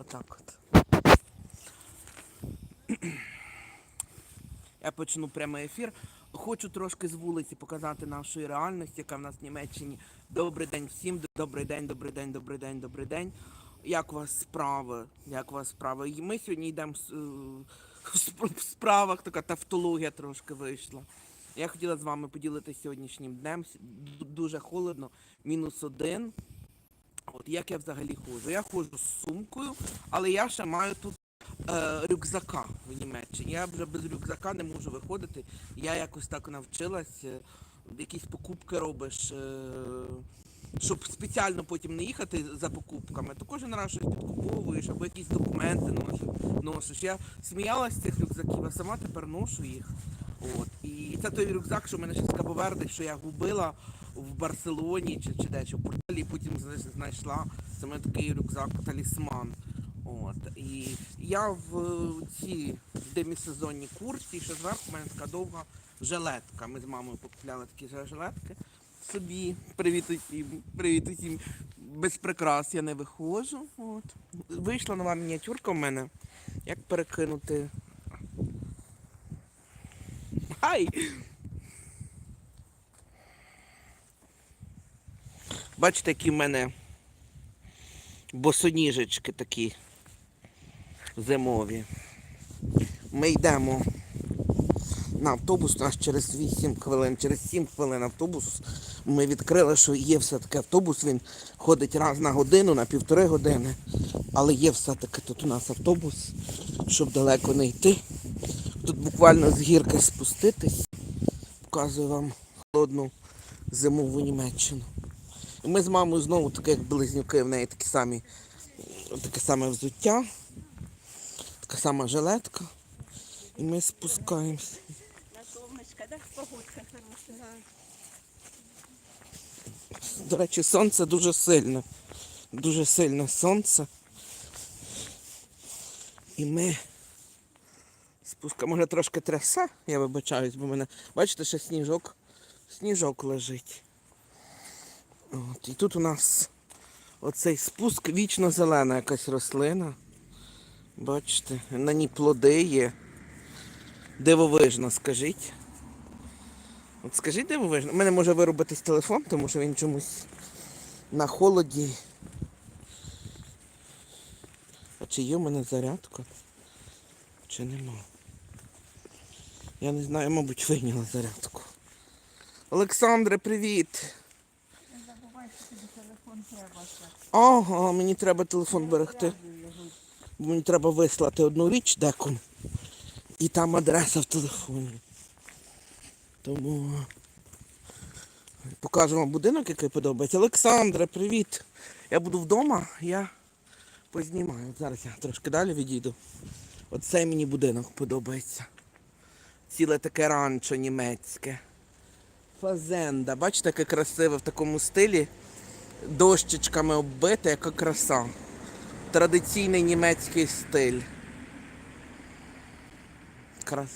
Отак от. Я почну прямий ефір. Хочу трошки з вулиці показати нашої реальності, яка в нас в Німеччині. Добрий день всім, добрий день, добрий день, добрий день, добрий день. Як у вас справи? Як у вас справи? І Ми сьогодні йдемо е, в справах, така тавтологія трошки вийшла. Я хотіла з вами поділитися сьогоднішнім днем. Дуже холодно, мінус один. Як я взагалі ходжу? Я ходжу з сумкою, але я ще маю тут е, рюкзака в Німеччині. Я вже без рюкзака не можу виходити. Я якось так навчилась, е, якісь покупки робиш, е, щоб спеціально потім не їхати за покупками, то кожен раз щось підкуповуєш або якісь документи носиш. Я сміялась з цих рюкзаків, а сама тепер ношу їх. От. І це той рюкзак, що в мене ще з що я губила в Барселоні чи, чи де, чи в Португалії, потім знайшла саме такий рюкзак талісман. От. І я в цій демісезонній куртці, і ще зверху в мене така довга жилетка. Ми з мамою покупляли такі жилетки собі. Привіт усім, привіт усім. Без прикрас я не виходжу. От. Вийшла нова мініатюрка в мене. Як перекинути. Ай! Бачите, які в мене босоніжечки такі зимові. Ми йдемо на автобус, у нас через 8 хвилин, через 7 хвилин автобус. Ми відкрили, що є все-таки автобус, він ходить раз на годину, на півтори години. Але є все-таки тут у нас автобус, щоб далеко не йти. Тут буквально з гірки спуститись. Показую вам холодну зимову Німеччину. Ми з мамою знову таке, як близнюки, в неї такі самі, таке саме взуття, така сама жилетка. І ми спускаємося. На солнышко, да? Погодка хорошая. До речі, сонце дуже сильне. Дуже сильне сонце. І ми спускаємо. Може трошки трясе, я вибачаюсь, бо в мене, бачите, ще сніжок, сніжок лежить. От, і тут у нас оцей спуск вічно зелена якась рослина. Бачите, на ній плоди є. Дивовижно, скажіть. От скажіть дивовижно. У мене може виробитись телефон, тому що він чомусь на холоді. А чи є в мене зарядка? Чи нема? Я не знаю, мабуть, вийняла зарядку. Олександре, привіт! Не забувай, що тобі телефон треба. ще. Ага, мені треба телефон берегти. Мені треба вислати одну річ декому. І там адреса в телефоні. Тому покажу вам будинок, який подобається. Олександре, привіт. Я буду вдома, я познімаю. Зараз я трошки далі відійду. Оцей мені будинок подобається. Ціле таке ранчо німецьке. Фазенда. Бачите, яке красиве в такому стилі. Дощечками оббите, яка краса традиційний німецький стиль. Крас.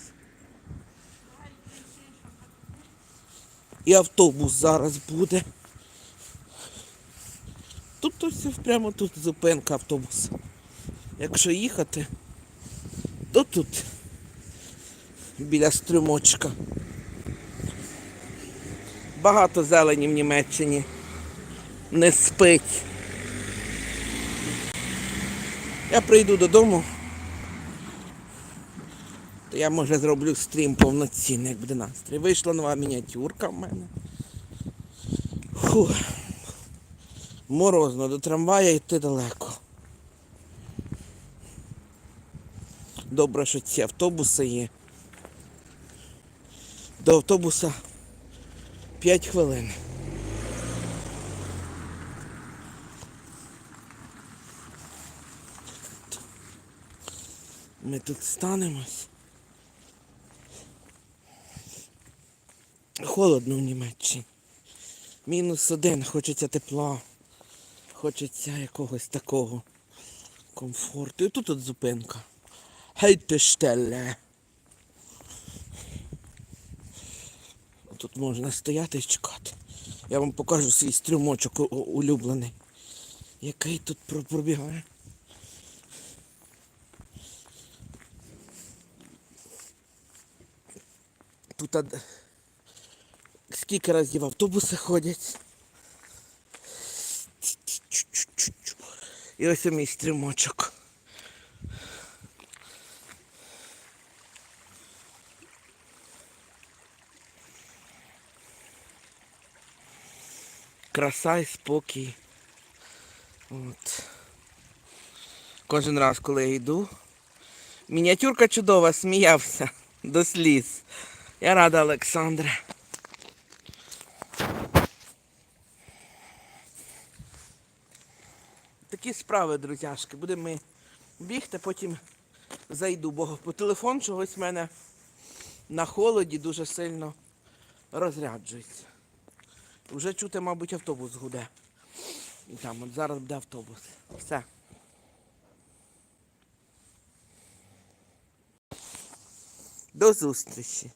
І автобус зараз буде. Тут ось прямо тут зупинка автобуса. Якщо їхати, то тут біля струмочка. Багато зелені в Німеччині не спить. Я прийду додому. То я може зроблю стрім повноцінний, як буде настрій. Вийшла нова мініатюрка в мене. Фу. Морозно, до трамвая йти далеко. Добре, що ці автобуси є. До автобуса 5 хвилин. Ми тут станемось. Холодно в Німеччині. Мінус один, хочеться тепла. Хочеться якогось такого комфорту. І тут от зупинка. Гейтештеле. Тут можна стояти і чекати. Я вам покажу свій у- улюблений. Який тут пробігає. Тут скільки разів автобуси ходять. І ось і мій стрімочок. Краса і спокій. От. Кожен раз, коли я йду. Мініатюрка чудова, сміявся до сліз. Я рада, Олександре. Такі справи, друзяшки. Будемо ми бігти, потім зайду, бо по телефон чогось в мене на холоді дуже сильно розряджується. Вже чути, мабуть, автобус гуде. І там от зараз буде автобус. Все. До зустрічі.